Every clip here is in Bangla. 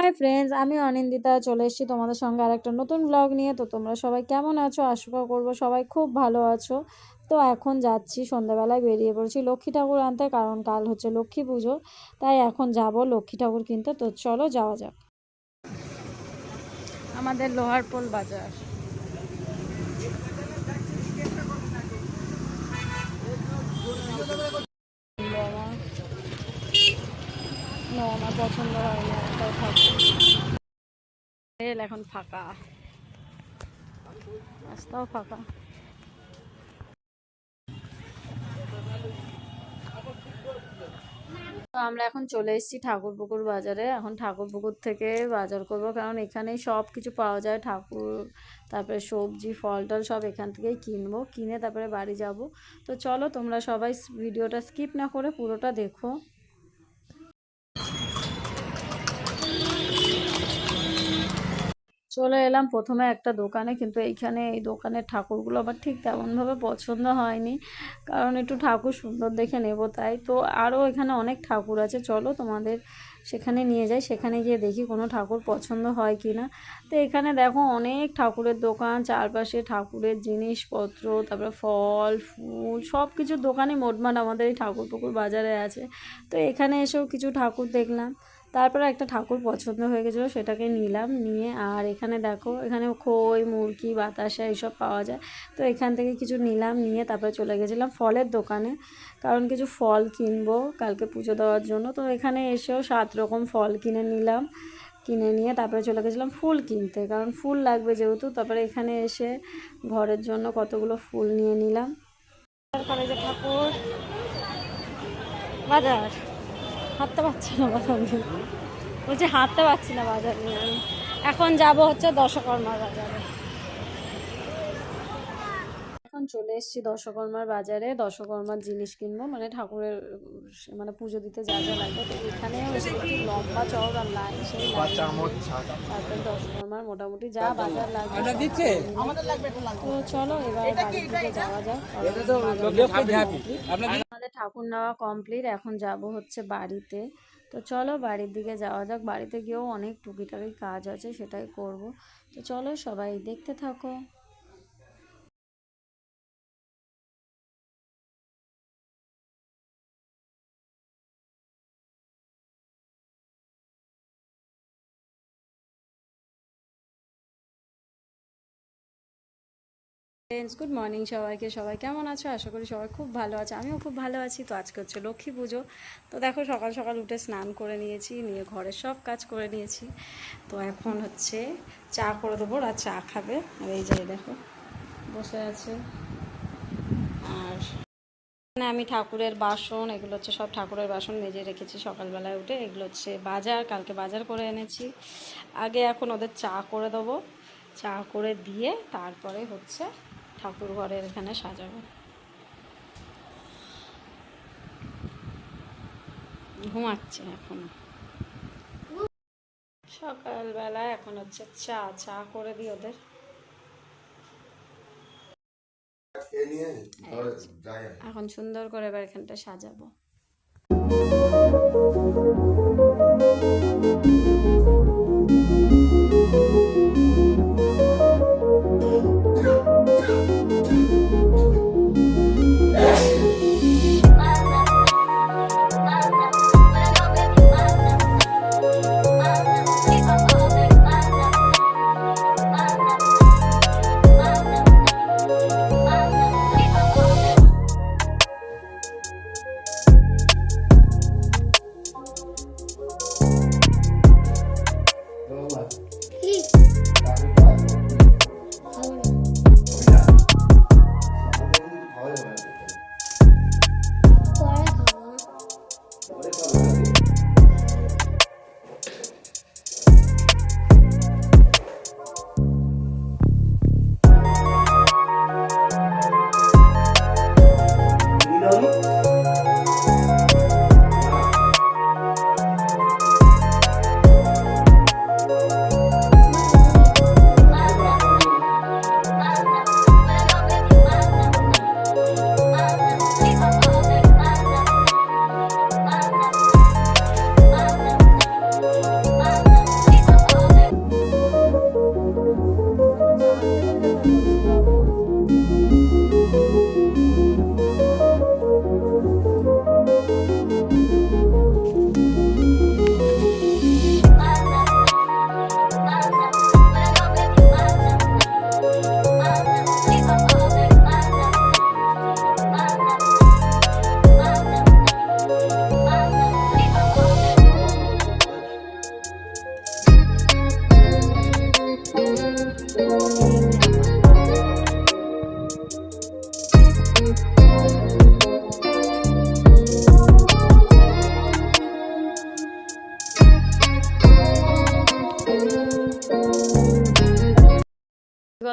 হাই ফ্রেন্ডস আমি অনিন্দিতা, চলে এসেছি তোমাদের সঙ্গে আর একটা নতুন ব্লগ নিয়ে। তো তোমরা সবাই কেমন আছো? আশা করব সবাই খুব ভালো আছো। তো এখন যাচ্ছি, সন্ধ্যাবেলায় বেরিয়ে পড়ছি লক্ষ্মী ঠাকুর আনতে, কারণ কাল হচ্ছে লক্ষ্মী পুজো। তাই এখন যাব লক্ষ্মী ঠাকুর কিনতে। তো চলো যাওয়া যাক। আমাদের লোহারপোল বাজার আমার আমার পছন্দ হয় না থাকবে এখন ফাঁকা। রাস্তাও ফাঁকা। তো আমরা এখন চলে এসেছি ঠাকুরপুকুর বাজারে। এখন ঠাকুরপুকুর থেকে বাজার করব, কারণ এখানেই সব কিছু পাওয়া যায়। ঠাকুর, তারপরে সবজি, ফল টল সব এখান থেকেই কিনবো। কিনে তারপরে বাড়ি যাব। তো চলো তোমরা সবাই ভিডিওটা স্কিপ না করে পুরোটা দেখো। চলে এলাম প্রথমে একটা দোকানে, কিন্তু এইখানে এই দোকানের ঠাকুরগুলো আমার ঠিক তেমনভাবে পছন্দ হয়নি। কারণ একটু ঠাকুর সুন্দর দেখে নেব তাই। তো আরও এখানে অনেক ঠাকুর আছে, চলো তোমাদের সেখানে নিয়ে যাই। সেখানে গিয়ে দেখি কোনো ঠাকুর পছন্দ হয় কি না। তো এখানে দেখো অনেক ঠাকুরের দোকান, চারপাশে ঠাকুরের জিনিসপত্র, তারপরে ফল, ফুল সব কিছুর দোকানই মোটমাট আমাদের এই ঠাকুর পুকুর বাজারে আছে। তো এখানে এসেও কিছু ঠাকুর দেখলাম। তারপরে একটা ঠাকুর পছন্দ হয়ে গেছিল, সেটাকে নিলাম, নিয়ে আর এখানে দেখো, এখানে খই, মুরগি, বাতাসা এইসব পাওয়া যায়। তো এখান থেকে কিছু নিলাম, নিয়ে তারপরে চলে গেছিলাম ফলের দোকানে, কারণ কিছু ফল কিনবো কালকে পুজো দেওয়ার জন্য। তো এখানে এসেও সাত রকম ফল কিনে নিলাম, কিনে নিয়ে তারপরে চলে গেছিলাম ফুল কিনতে, কারণ ফুল লাগবে যেহেতু। তারপরে এখানে এসে ঘরের জন্য কতগুলো ফুল নিয়ে নিলাম। কলেজে ঠাকুর, বাজার। হাঁটতে পারছি না বাজার নিয়ে। বলছি হাঁটতে পারছি না বাজার নিয়ে আমি। এখন যাব হচ্ছে দশকর্মার বাজারে। এখন চলে এসেছি দশকর্মার বাজারে। দশকর্মার জিনিস কিনবো মানে ঠাকুরের মানে পুজো দিতে যা যা লাগবে তো এখানেও একটু লম্বা চওড়া লাইন সেই তারপরে দশকর্মার মোটামুটি যা বাজার লাগবে তো চলো এবার বাড়ির দিকে যাওয়া যাক। ঠাকুর নেওয়া কমপ্লিট এখন যাব হচ্ছে বাড়িতে। তো চলো বাড়ির দিকে যাওয়া যাক। বাড়িতে গিয়েও অনেক টুকিটাকি কাজ আছে, সেটাই করব। তো চলো সবাই দেখতে থাকো। ফ্রেন্ডস গুড মর্নিং সবাইকে। সবাই কেমন আছো? আশা করি সবাই খুব ভালো আছে। আমিও খুব ভালো আছি। তো আজকে হচ্ছে লক্ষ্মী পুজো। তো দেখো, সকাল সকাল উঠে স্নান করে নিয়েছি, নিয়ে ঘরের সব কাজ করে নিয়েছি। তো এখন হচ্ছে চা করে দেবো আর চা খাবে। আর এই যে দেখো, বসে আছে। আর এখানে আমি ঠাকুরের বাসন, এগুলো হচ্ছে সব ঠাকুরের বাসন মেজে রেখেছি সকালবেলায় উঠে। এগুলো হচ্ছে বাজার, কালকে বাজার করে এনেছি। আগে এখন ওদের চা করে দেবো। চা করে দিয়ে তারপরে হচ্ছে ঠাকুর ঘরের এখানে সাজাবো। ঘুমাচ্ছে এখন। সকালবেলা এখন হচ্ছে চা চা করে দিই ওদের। এখন সুন্দর করে এবার এখানটা সাজাবো।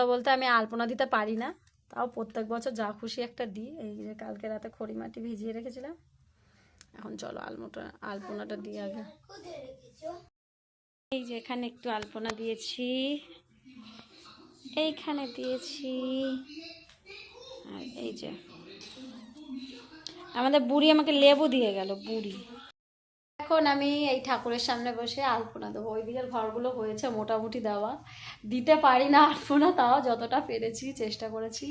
কথা বলতে আমি আলপনা দিতে পারি না। তাও প্রত্যেক বছর যা খুশি একটা দিই। এই যে কালকে রাতে খড়ি মাটি ভিজিয়ে রেখেছিলাম। এখন চলো আলমোটা, আলপনাটা দিয়ে আগে। এই যে এখানে একটু আলপনা দিয়েছি। এইখানে দিয়েছি। আর এই যে। আমাদের বুড়ি আমাকে লেবু দিয়ে গেল, বুড়ি। এখন আমি এই ঠাকুরের সামনে বসে আলপনা দেবো। ওই দিকের ঘরগুলো হয়েছে মোটামুটি দেওয়া। দিতে পারি না আলপনা, তাও যতটা পেরেছি, চেষ্টা করেছি।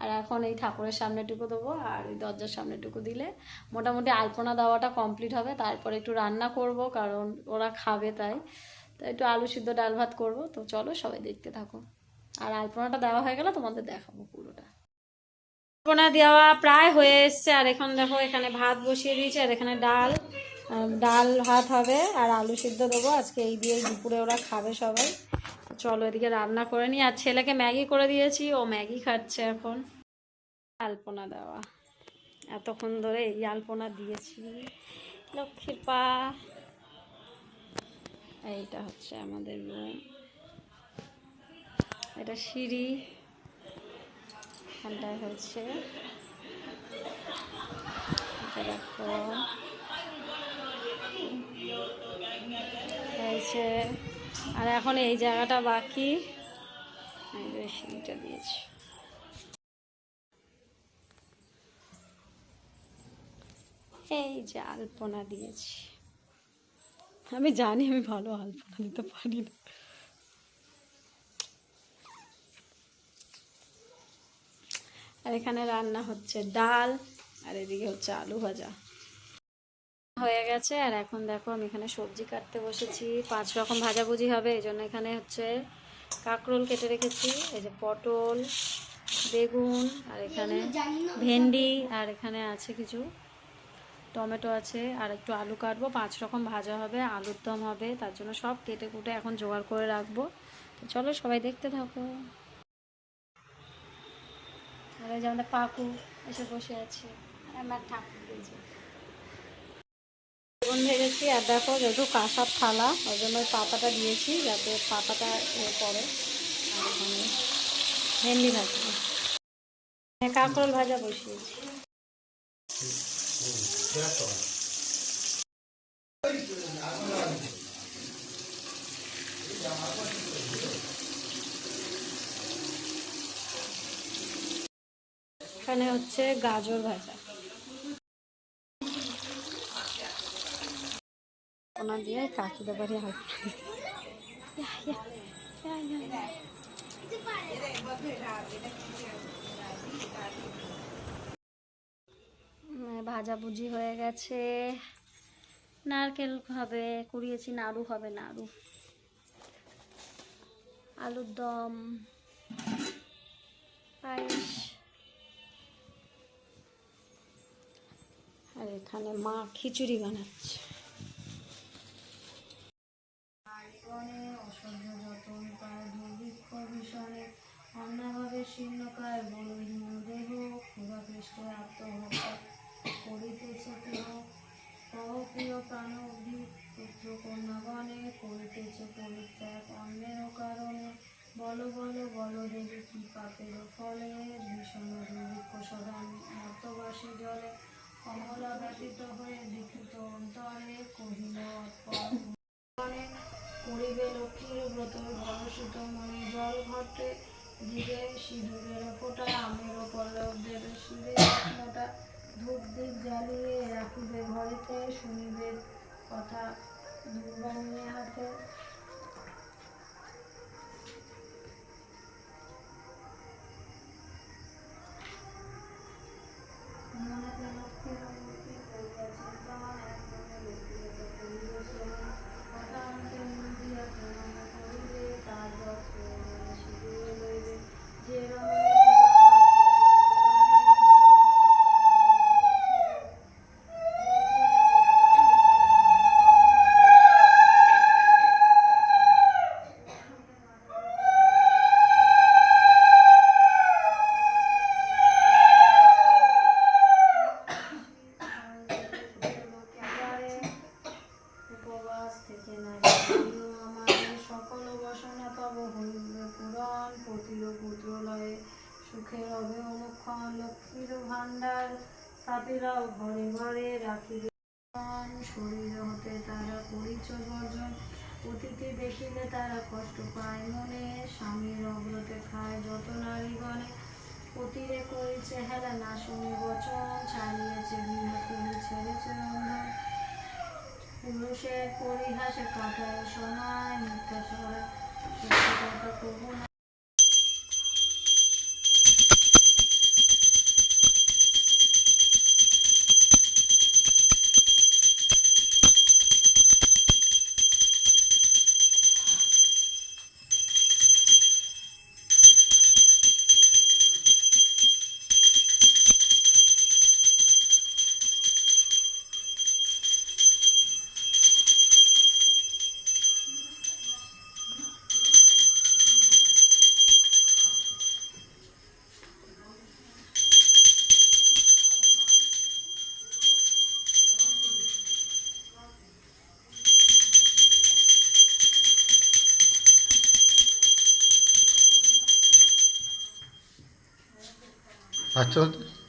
আর এখন এই ঠাকুরের সামনেটুকু দেবো আর ওই দরজার সামনেটুকু দিলে মোটামুটি আলপনা দেওয়াটা কমপ্লিট হবে। তারপরে একটু রান্না করব, কারণ ওরা খাবে তাই। তো একটু আলু সিদ্ধ ডাল ভাত করব। তো চলো সবাই দেখতে থাকো। আর আলপনাটা দেওয়া হয়ে গেলে তোমাদের দেখাবো পুরোটা। আলপনা দেওয়া প্রায় হয়ে এসছে। আর এখন দেখো এখানে ভাত বসিয়ে দিয়েছে, আর এখানে ডাল। ডাল, ভাত হবে আর আলু সিদ্ধ দেবো। আজকে এই দিয়ে দুপুরে ওরা খাবে সবাই। চলো এদিকে রান্না করে নিই। আর ছেলেকে ম্যাগি করে দিয়েছি। ও ম্যাগি খাচ্ছে এখন। আলপনা দেওয়া। এতক্ষণ ধরে এই আলপনা দিয়েছি। লক্ষ্মীর পা। এইটা হচ্ছে আমাদের রুম এটা সিঁড়ি। এখানটায় হচ্ছে। দেখো। হয়েছে আর এখন এই জায়গাটা বাকি। সিঁড়িটা দিয়েছি। এই যে আলপনা দিয়েছি। আমি জানি আমি ভালো আলপনা দিতে পারি না। আর এখানে রান্না হচ্ছে ডাল, আর এদিকে হচ্ছে আলু ভাজা। হয়ে গেছে। আর এখন দেখো আমি এখানে সবজি কাটতে বসেছি। পাঁচ রকম ভাজাভুজি হবে, এই জন্য এখানে হচ্ছে কাঁকরোল কেটে রেখেছি, এই যে পটল, বেগুন, আর এখানে ভেন্ডি, আর এখানে আছে কিছু টমেটো আছে। আর একটু আলু কাটবো, পাঁচ রকম ভাজা হবে, আলুর দম হবে, তার জন্য সব কেটে কুটে এখন জোগাড় করে রাখব। তো চলো সবাই দেখতে থাকো। আর এই যে আমাদের পাকু এসে বসে আছে আমার ঠাকুর বেগুন ভেজেছি আর দেখো যেহেতু কাঁসার থালা, ওই জন্য ওই পাতাটা দিয়েছি যাতে পাতাটা পড়ে। আর এখানে ভেন্ডি ভাজবো কাঁকরোল ভাজা বসিয়েছি। এখানে হচ্ছে গাজর ভাজা। ওনা দিয়ে কাকিদের বাড়ি। উম, ভাজাভুজি হয়ে গেছে। নারকেল হবে কুড়িয়েছি নাড়ু হবে নাড়ু। আলুর দম পায়েস। আর এখানে মা খিচুড়ি বানাচ্ছে জীবনে অসহ্য যতন পায় দুর্ভিক্ষ ভীষণে অন্যভাবে শীর্ণকায় বলহীন দেহ ক্ষুধাকৃষ্টে আত্মহত্যা করিতেছে কেহ। কহ প্রিয় প্রাণ অবধি পুত্র কন্যাগণে করিতেছে পরিত্যাগ। অন্যের কারণে বলো বলো বলো দেবী কি পাপের ফলে ভীষণ দুর্ভিক্ষ সদা মর্তবাসী জলে কমলা ব্যতীত হয়ে দীক্ষিত অন্তরে কহিল করিবে লক্ষ্মীর ব্রত ভরসিত মনে জল ঘটে দিবে সিঁদুরের ফোটা, আমের পল্লব দেবে শিবের মোটা ধূপ দীপ জ্বালিয়ে রাখিবে ঘরেতে, শুনিবে কথা দুর্বাণী হাতে। সুখের হবে অনুক্ষণ, লক্ষ্মীর ভান্ডার সাথীরাও ঘরে ঘরে রাখিবে শরীর হতে তারা পরিচয় বর্জন অতিথি দেখিলে তারা কষ্ট পায় মনে। স্বামীর অগ্রতে খায় যত নারীগণে, অতিরে করেছে হেলা না শুনে বচন, ছাড়িয়েছে বিনা করে ছেড়েছে অন্ধ পুরুষের পরিহাসে কাটায় সময়, মিথ্যা মিথ্যাচরা সত্যি কথা I told.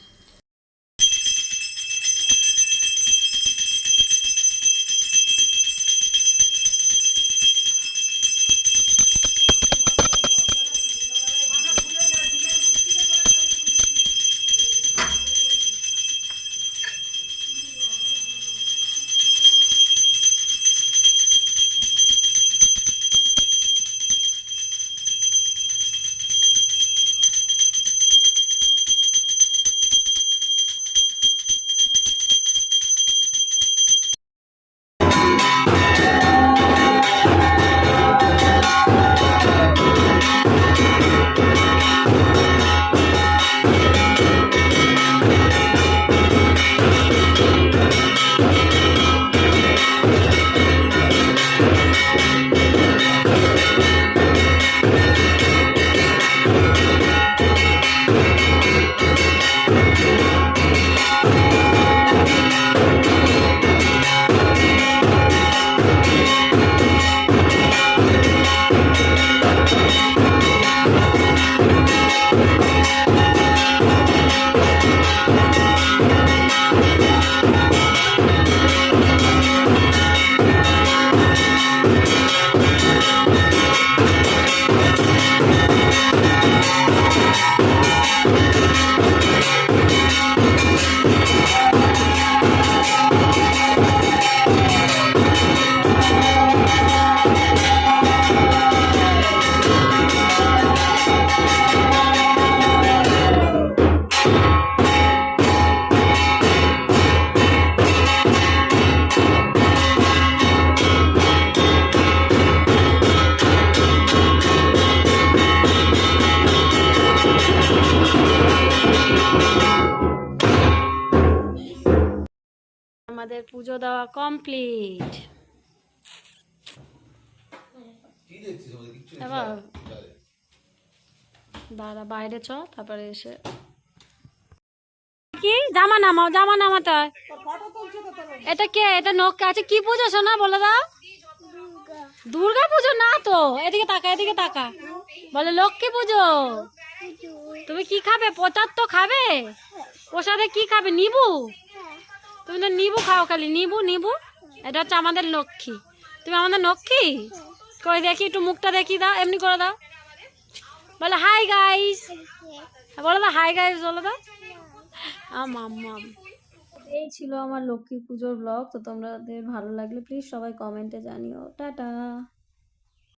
পুজো দেওয়া কমপ্লিট। এবার দাঁড়া বাইরে চ তারপরে এসে। কি? জামা নামাও জামা নামাতে এটা কে? এটা নখ আছে। কি পুজো শোনা বলে দাও। দুর্গা পুজো? না তো। এদিকে তাকা এদিকে তাকা। বলে লক্ষ্মী পুজো? তুমি কি খাবে? প্রচার তো খাবে? প্রসাদে কি খাবে? নিবু? তুমি তো নিবু খাও খালি, নিবু নিবু। এটা হচ্ছে আমাদের লক্ষ্মী। তুমি আমাদের লক্ষ্মী? কই দেখি, একটু মুখটা দেখি দাও, এমনি করে দাও। বলে হাই গাইস বলো দাও হাই গাইস বলো দাও আম আম আম। এই ছিল আমার লক্ষ্মী পুজোর ব্লগ তো তোমাদের ভালো লাগলে প্লিজ সবাই কমেন্টে জানিও। টাটা।